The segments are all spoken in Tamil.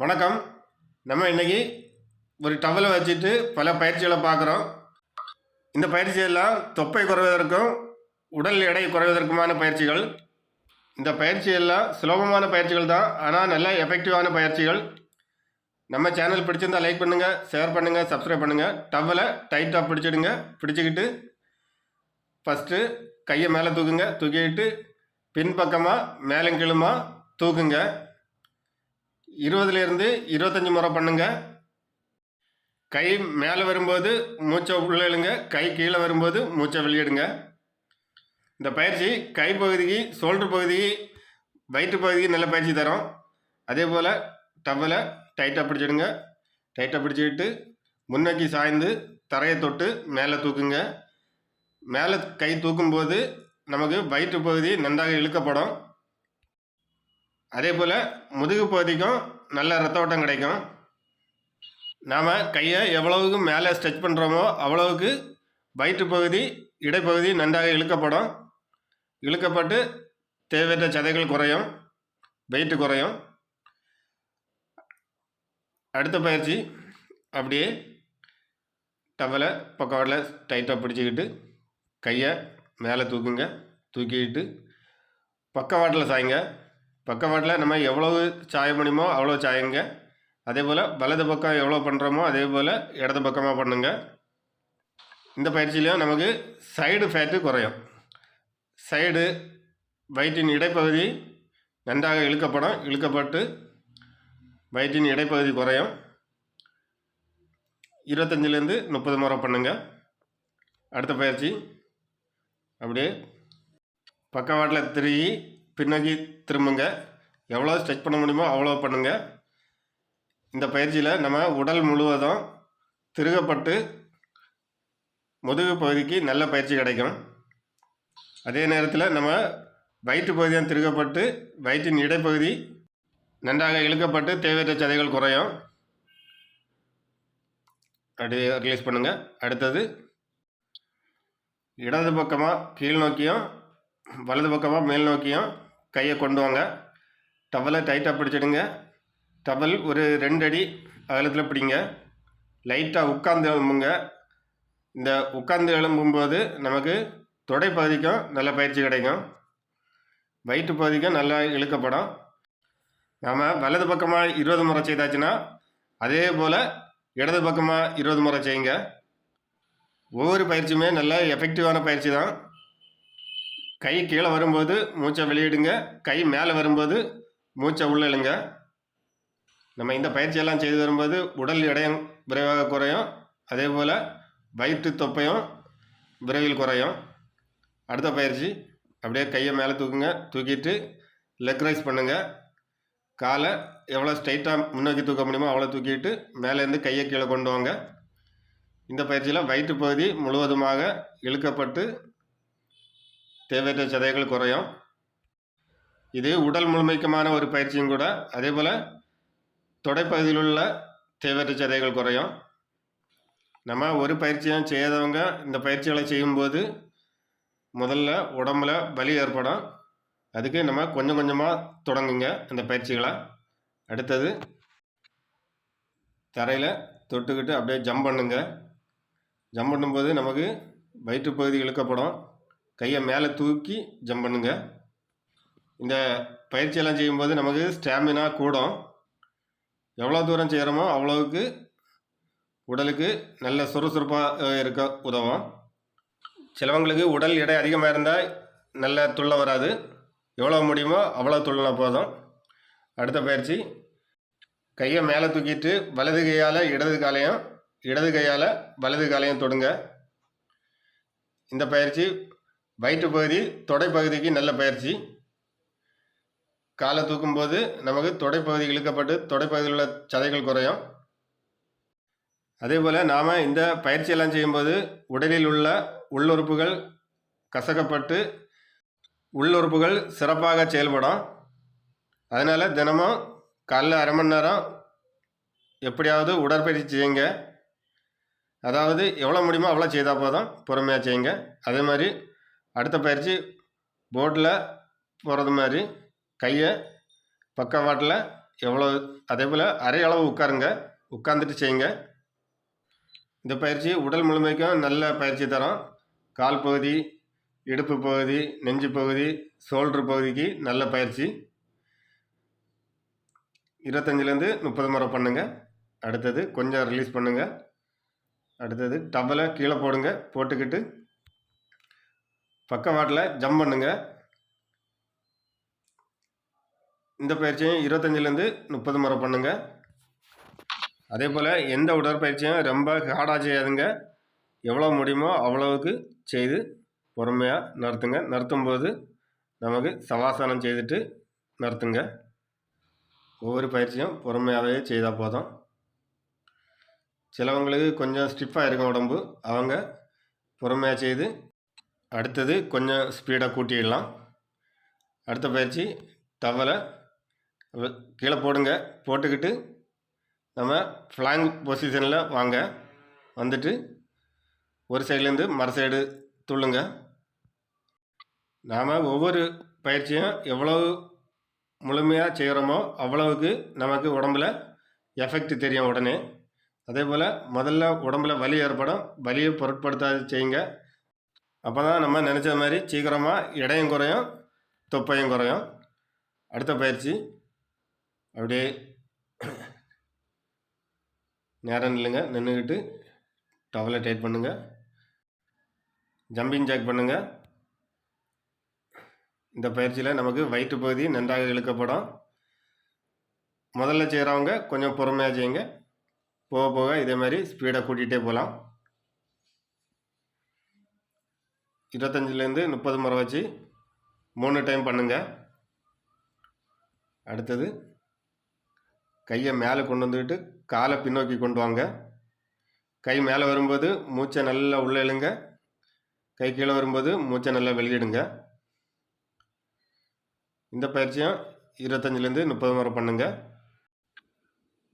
வணக்கம். நம்ம இன்றைக்கி ஒரு டவலை வச்சுட்டு பல பயிற்சிகளை பார்க்குறோம். இந்த பயிற்சியெல்லாம் தொப்பை குறைவதற்கும் உடல் எடை குறைவதற்குமான பயிற்சிகள். இந்த பயிற்சியெல்லாம் சுலபமான பயிற்சிகள் தான் ஆனால் நல்ல எஃபெக்டிவான பயிற்சிகள். நம்ம சேனல் பிடிச்சிருந்தா லைக் பண்ணுங்கள் ஷேர் பண்ணுங்கள் சப்ஸ்கிரைப் பண்ணுங்கள் டவலை டைட்டாக பிடிச்சிடுங்க பிடிச்சிக்கிட்டு ஃபஸ்ட்டு கையை மேலே தூக்குங்க தூக்கிட்டு பின்பக்கமாக மேலங்கிழுமா தூக்குங்க. இருபதுலேருந்து இருபத்தஞ்சி முறை பண்ணுங்க. கை மேலே வரும்போது மூச்சை உள்ளே இழுங்க. கை கீழே வரும்போது மூச்சை வெளியிடுங்க. இந்த பயிற்சி கை பகுதிக்கு ஷோல்டர் பகுதிக்கு வயிற்று பகுதிக்கு நல்ல பயிற்சி தரும். அதே போல் டவலை டைட்டாக பிடிச்சிடுங்க. டைட்டாக பிடிச்சிக்கிட்டு முன்னோக்கி சாய்ந்து தரையை தொட்டு மேலே தூக்குங்க. மேலே கை தூக்கும்போது நமக்கு வயிற்று பகுதி நன்றாக இழுக்கப்படும். அதே போல் முதுகு பகுதிக்கும் நல்ல ரத்த ஓட்டம் கிடைக்கும். நாம் கையை எவ்வளவுக்கு மேலே ஸ்ட்ரெச் பண்ணுறோமோ அவ்வளவுக்கு வயிற்று பகுதி இடைப்பகுதி நன்றாக இழுக்கப்படும். இழுக்கப்பட்டு தேவையற்ற சதைகள் குறையும். வெயிட்டு குறையும். அடுத்த பயிற்சி அப்படியே டவலை பக்கவாட்டில் டைட்டாக பிடிச்சிக்கிட்டு கையை மேலே தூக்குங்க. தூக்கிக்கிட்டு பக்கவாட்டில் சாய்ங்க. பக்கவாட்டில் நம்ம எவ்வளவு சாய முடியுமோ அவ்வளோ சாயுங்க. அதே போல் வலது பக்கம் எவ்வளோ பண்ணுறோமோ அதே போல் இடது பக்கமாக பண்ணுங்க. இந்த பயிற்சியிலையும் நமக்கு சைடு ஃபேட்டு குறையும். சைடு வயிற்றின் இடைப்பகுதி நன்றாக இழுக்கப்படும். இழுக்கப்பட்டு வயிற்றின் இடைப்பகுதி குறையும். இருபத்தஞ்சிலேருந்து முப்பது முறை பண்ணுங்க. அடுத்த பயிற்சி. அப்படியே பக்கவாட்டில் திருகி பின்னோக்கி திரும்புங்க. எவ்வளோ ஸ்ட்ரெச் பண்ண முடியுமோ அவ்வளோ பண்ணுங்கள் இந்த பயிற்சியில் நம்ம உடல் முழுவதும் திருகப்பட்டு முதுகு பகுதிக்கு நல்ல பயிற்சி கிடைக்கும். அதே நேரத்தில் நம்ம வயிற்று பகுதியும் திருகப்பட்டு வயிற்றின் இடைப்பகுதி நன்றாக இழுக்கப்பட்டு தேவையற்ற சதைகள் குறையும். அப்படி ரிலீஸ் பண்ணுங்கள் அடுத்தது இடது பக்கமாக கீழ் நோக்கியும் வலது பக்கமாக மேல் நோக்கியும் கையை கொண்டு வாங்க. டவலை டைட்டாக பிடிச்சிடுங்க. டவல் ஒரு ரெண்டு அடி அகலத்தில் பிடிங்க. லைட்டாக உட்கார்ந்து எழும்புங்க. இந்த உட்கார்ந்து எழும்பும்போது நமக்கு தொடை பகுதிக்கும் நல்ல பயிற்சி கிடைக்கும். வயிற்று பகுதிக்கும் நல்லா இழுக்கப்படும். நாம் வலது பக்கமாக இருபது முறை செய்தாச்சுன்னா அதே போல் இடது பக்கமாக இருபது முறை செய்யுங்க. ஒவ்வொரு பயிற்சியுமே நல்ல எஃபெக்டிவான பயிற்சி தான். கை கீழே வரும்போது மூச்சை வெளியிடுங்க. கை மேலே வரும்போது மூச்சை உள்ள இழுங்க. நம்ம இந்த பயிற்சியெல்லாம் செய்து வரும்போது உடல் எடையும் விரைவாக குறையும். அதே போல் வயிற்று தொப்பையும் விரைவில் குறையும். அடுத்த பயிற்சி அப்படியே கையை மேலே தூக்குங்க. தூக்கிட்டு லெக் ரைஸ் பண்ணுங்கள் காலை எவ்வளோ ஸ்ட்ரைட்டாக முன்னோக்கி தூக்க முடியுமோ அவ்வளோ தூக்கிட்டு மேலேருந்து கையை கீழே கொண்டு வாங்க. இந்த பயிற்சியில் வயிற்று பகுதி முழுவதுமாக இழுக்கப்பட்டு தேவையற்ற சதைகள் குறையும். இது உடல் முழுமைக்குமான ஒரு பயிற்சியும் கூட. அதே போல் தொடைப்பகுதியில் உள்ள தேவையற்ற சதைகள் குறையும். நம்ம ஒரு பயிற்சியும் செய்யாதவங்க இந்த பயிற்சிகளை செய்யும்போது முதல்ல உடம்புல வலி ஏற்படும். அதுக்கு நம்ம கொஞ்சம் கொஞ்சமாக தொடங்குங்க இந்த பயிற்சிகளை. அடுத்தது தரையில் தொட்டுக்கிட்டு அப்படியே ஜம்ப் பண்ணுங்க. ஜம்ப் பண்ணும்போது நமக்கு வயிற்று பகுதி இழுக்கப்படும். கையை மேலே தூக்கி ஜம்ப் பண்ணுங்க. இந்த பயிற்சியெல்லாம் செய்யும்போது நமக்கு ஸ்டாமினா கூடும். எவ்வளோ தூரம் செய்கிறோமோ அவ்வளோவுக்கு உடலுக்கு நல்ல சுறுசுறுப்பாக இருக்க உதவும். சிலவங்களுக்கு உடல் எடை அதிகமாக இருந்தால் நல்ல துள்ள வராது. எவ்வளோ முடியுமோ அவ்வளோ துள்ளினா போதும். அடுத்த பயிற்சி. கையை மேலே தூக்கிட்டு வலது கையால் இடது காலையும் இடது கையால் வலது காலையும் தொடுங்க. இந்த பயிற்சி வயிற்று பகுதி தொடை பகுதிக்கு நல்ல பயிற்சி. காலை தூக்கும்போது நமக்கு தொடைப்பகுதி இழுக்கப்பட்டு தொடைப்பகுதியில் உள்ள சதைகள் குறையும். அதே போல் நாம் இந்த பயிற்சியெல்லாம் செய்யும்போது உடலில் உள்ள உள்ளுறுப்புகள் கசக்கப்பட்டு உள்ளுறுப்புகள் சிறப்பாக செயல்படும். அதனால் தினமும் காலைல அரை மணி நேரம் எப்படியாவது உடற்பயிற்சி செய்யுங்க. அதாவது எவ்வளோ முடியுமோ அவ்வளோ செய்தால் போதும். பொறுமையாக செய்யுங்க. அதே மாதிரி அடுத்த பயிற்சி போட்டில் போகிறது மாதிரி கையை பக்கவாட்டில் எவ்வளோ அதே போல் அரை அளவு உட்காருங்க. உட்காந்துட்டு செய்யுங்க. இந்த பயிற்சி உடல் முழுமைக்கும் நல்ல பயிற்சி தரும். கால் பகுதி இடுப்பு பகுதி நெஞ்சு பகுதி ஷோல்டர் பகுதிக்கு நல்ல பயிற்சி. இருபத்தஞ்சிலேருந்து முப்பது முறை பண்ணுங்கள் அடுத்தது கொஞ்சம் ரிலீஸ் பண்ணுங்கள் அடுத்தது டவலை கீழே போடுங்க. போட்டுக்கிட்டு பக்கவாட்டில் ஜம்ப் பண்ணுங்க. இந்த பயிற்சியும் இருபத்தஞ்சிலேருந்து முப்பது முறை பண்ணுங்க. அதே போல் எந்த உடற்பயிற்சியும் ரொம்ப ஹார்டாக செய்யாதுங்க. எவ்வளோ முடியுமோ அவ்வளவுக்கு செய்து பொறுமையாக நடத்துங்க. நடத்தும்போது போது நமக்கு சவாசனம் செய்துட்டு நடத்துங்க. ஒவ்வொரு பயிற்சியும் பொறுமையாகவே செய்தால் போதும். சிலவங்களுக்கு கொஞ்சம் ஸ்டிஃபாக இருக்கும் உடம்பு. அவங்க பொறுமையாக செய்து அடுத்தது கொஞ்சம் ஸ்பீடாக கூட்டிடலாம். அடுத்த பயிற்சி தவளை கீழே போடுங்க. போட்டுக்கிட்டு நம்ம ஃப்ளாங் பொசிஷனில் வாங்க. வந்துட்டு ஒரு சைட்லேருந்து மறு சைடு துள்ளுங்க. நாம் ஒவ்வொரு பயிற்சியும் எவ்வளவு முழுமையாக செய்கிறோமோ அவ்வளவுக்கு நமக்கு உடம்புல எஃபெக்ட் தெரியும் உடனே. அதே போல் முதல்ல உடம்புல வலி ஏற்படும். வலியை பொருட்படுத்தாது செய்யுங்க. அப்போ தான் நம்ம நினச்ச மாதிரி சீக்கிரமாக இடையும் குறையும் தொப்பையும் குறையும். அடுத்த பயிற்சி. அப்படியே நேரம் நில்லுங்க நின்றுக்கிட்டு டவலை டைட் பண்ணுங்கள் ஜம்பிங் ஜாக் பண்ணுங்கள் இந்த பயிற்சியில் நமக்கு வயிற்று பகுதி நன்றாக இழுக்கப்படும். முதல்ல செய்கிறவங்க கொஞ்சம் பொறுமையாக செய்யுங்க. போக போக இதே மாதிரி ஸ்பீடாக கூட்டிகிட்டே போகலாம். இருபத்தஞ்சிலேருந்து முப்பது முறை வச்சு மூணு டைம் பண்ணுங்க. அடுத்தது கையை மேலே கொண்டு வந்துக்கிட்டு காலை பின்னோக்கி கொண்டு வாங்க. கை மேலே வரும்போது மூச்சை நல்லா உள்ளே இழுங்க. கை கீழே வரும்போது மூச்சை நல்லா வெளியிடுங்க. இந்த பயிற்சியும் இருபத்தஞ்சிலேருந்து முப்பது முறை பண்ணுங்கள்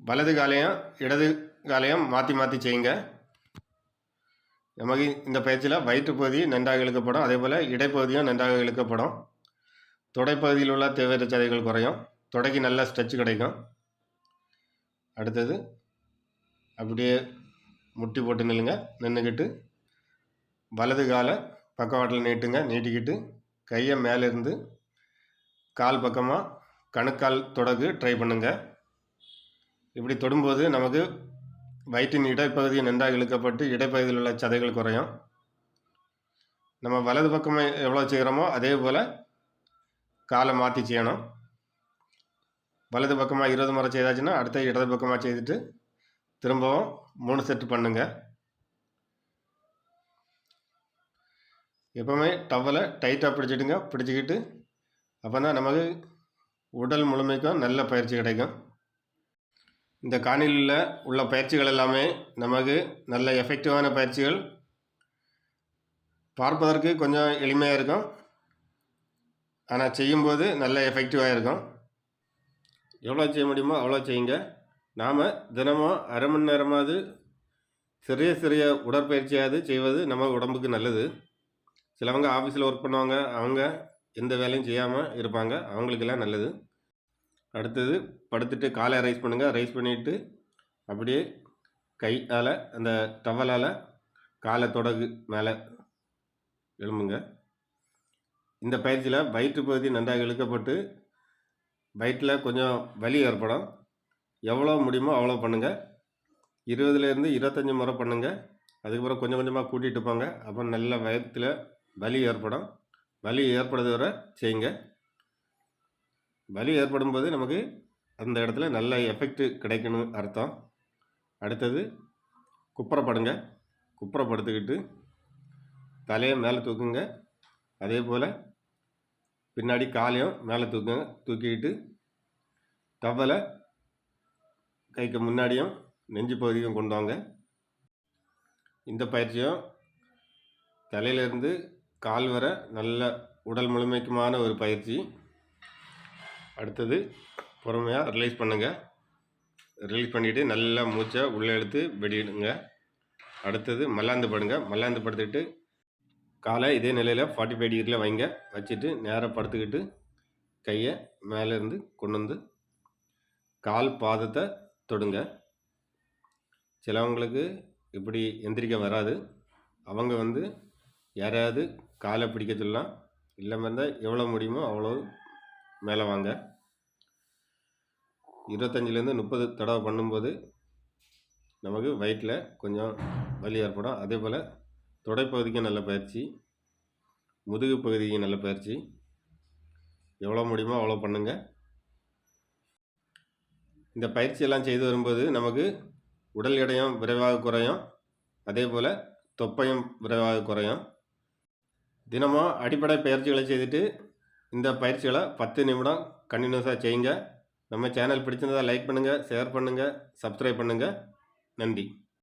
வலது காலையும் இடது காலையும் மாற்றி மாற்றி செய்யுங்க. நமக்கு இந்த பயிற்சியில் வயிற்றுப்பகுதி நன்றாக இழுக்கப்படும். அதே போல் இடைப்பகுதியும் நன்றாக இழுக்கப்படும். தொடைப்பகுதியில் உள்ள தேவையற்ற சதைகள் குறையும். தொடைக்கு நல்ல ஸ்ட்ரெச் கிடைக்கும். அடுத்தது அப்படியே முட்டி போட்டு நில்லுங்க. நின்றுக்கிட்டு வலது காலை பக்கவாட்டில் நீட்டுங்க. நீட்டிக்கிட்டு கையை மேலே இருந்து கால் பக்கமாக கணுக்கால் தொடகு ட்ரை பண்ணுங்கள் இப்படி தொடும்போது நமக்கு வயிற்றின் இடைப்பகுதி நன்றாக இழுக்கப்பட்டு இடைப்பகுதியில் உள்ள சதைகள் குறையும். நம்ம வலது பக்கமாக எவ்வளோ செய்கிறோமோ அதே போல் காலை மாற்றி செய்யணும். வலது பக்கமாக இருபது முறை செய்தாச்சுன்னா அடுத்த இடது பக்கமாக செய்துட்டு திரும்பவும் மூணு செட்டு பண்ணுங்க. எப்போவுமே டவலை டைட்டாக பிடிச்சிடுங்க. பிடிச்சிக்கிட்டு அப்போ தான் நமக்கு உடல் முழுமைக்கும் நல்ல பயிற்சி கிடைக்கும். இந்த காணொலியில் உள்ள பயிற்சிகள் எல்லாமே நமக்கு நல்ல எஃபெக்டிவான பயிற்சிகள். பார்ப்பதற்கு கொஞ்சம் எளிமையாக இருக்கும். ஆனால் செய்யும்போது நல்ல எஃபெக்டிவாக இருக்கும். எவ்வளோ செய்ய முடியுமோ அவ்வளோ செய்யுங்க. நாம் தினமும் அரை மணி நேரமாவது சிறிய சிறிய உடற்பயிற்சியாவது செய்வது நம்ம உடம்புக்கு நல்லது. சிலவங்க ஆஃபீஸில் ஒர்க் பண்ணுவாங்க. அவங்க எந்த வேலையும் செய்யாமல் இருப்பாங்க. அவங்களுக்கெல்லாம் நல்லது. அடுத்தது படுத்துட்டு காலை ரைஸ் பண்ணுங்கள் ரைஸ் பண்ணிவிட்டு அப்படியே கையால் அந்த டவலால் காலை தொடகு மேலே எழும்புங்க. இந்த பயிற்சியில் வயிற்று பகுதி நன்றாக இழுக்கப்பட்டு வயிற்றில் கொஞ்சம் வலி ஏற்படும். எவ்வளோ முடியுமோ அவ்வளோ பண்ணுங்கள் இருபதுலேருந்து இருபத்தஞ்சி முறை பண்ணுங்கள் அதுக்கப்புறம் கொஞ்சம் கொஞ்சமாக கூட்டிகிட்டு போங்க. அப்புறம் நல்ல வயிற்றில் வலி ஏற்படும். வலி ஏற்படுறது வரை செய்யுங்க. வலி ஏற்படும் போது நமக்கு அந்த இடத்துல நல்ல எஃபெக்ட் கிடைக்கணும் அர்த்தம். அடுத்தது குப்புறப்படுங்க. குப்புறப்படுத்துக்கிட்டு தலையை மேலே தூக்குங்க. அதே போல் பின்னாடி காலையும் மேலே தூக்குங்க. தூக்கிக்கிட்டு டவலை கைக்கு முன்னாடியும் நெஞ்சு பகுதியும் கொண்டு வாங்க. இந்த பயிற்சியும் தலையிலேருந்து கால் வர நல்ல உடல் முழுமைக்குமான ஒரு பயிற்சி. அடுத்தது பொறுமையாக ரிலீஸ் பண்ணுங்கள் ரிலீஸ் பண்ணிவிட்டு நல்லா மூச்சை உள்ளே எடுத்து வெளியிடுங்க அடுத்தது மல்லாந்து படுங்க. மல்லாந்து படுத்துக்கிட்டு காலை இதே நிலையில் ஃபார்ட்டி ஃபைவ் டிகிரியில் வைங்க. வச்சுட்டு நேராக படுத்துக்கிட்டு கையை மேலேருந்து கொண்டு வந்து கால் பாதத்தை தொடுங்க. சிலவங்களுக்கு இப்படி எந்திரிக்க வராது. அவங்க வந்து யாரையாவது காலை பிடிக்க சொல்லலாம் இல்லாமல் இருந்தால் எவ்வளோ முடியுமோ அவ்வளோ மேலே வாங்க. இருபத்தஞ்சிலேருந்து முப்பது தடவை பண்ணும்போது நமக்கு வயிற்றில் கொஞ்சம் வலி ஏற்படும். அதே போல் தொடைப்பகுதிக்கும் நல்ல பயிற்சி முதுகு பகுதிக்கு நல்ல பயிற்சி. எவ்வளோ முடியுமோ அவ்வளோ பண்ணுங்கள் இந்த பயிற்சியெல்லாம் செய்து வரும்போது நமக்கு உடல் எடையும் விரைவாக குறையும். அதே போல் தொப்பையும் விரைவாக குறையும். தினமும் அடிப்படை பயிற்சிகளை செய்துட்டு இந்த பயிற்சிகளை பத்து நிமிடம் கண்டினியூஸாக செய்யுங்க. நம்ம சேனல் பிடிச்சிருந்தா லைக் பண்ணுங்கள் ஷேர் பண்ணுங்கள் சப்ஸ்கிரைப் பண்ணுங்கள் நன்றி.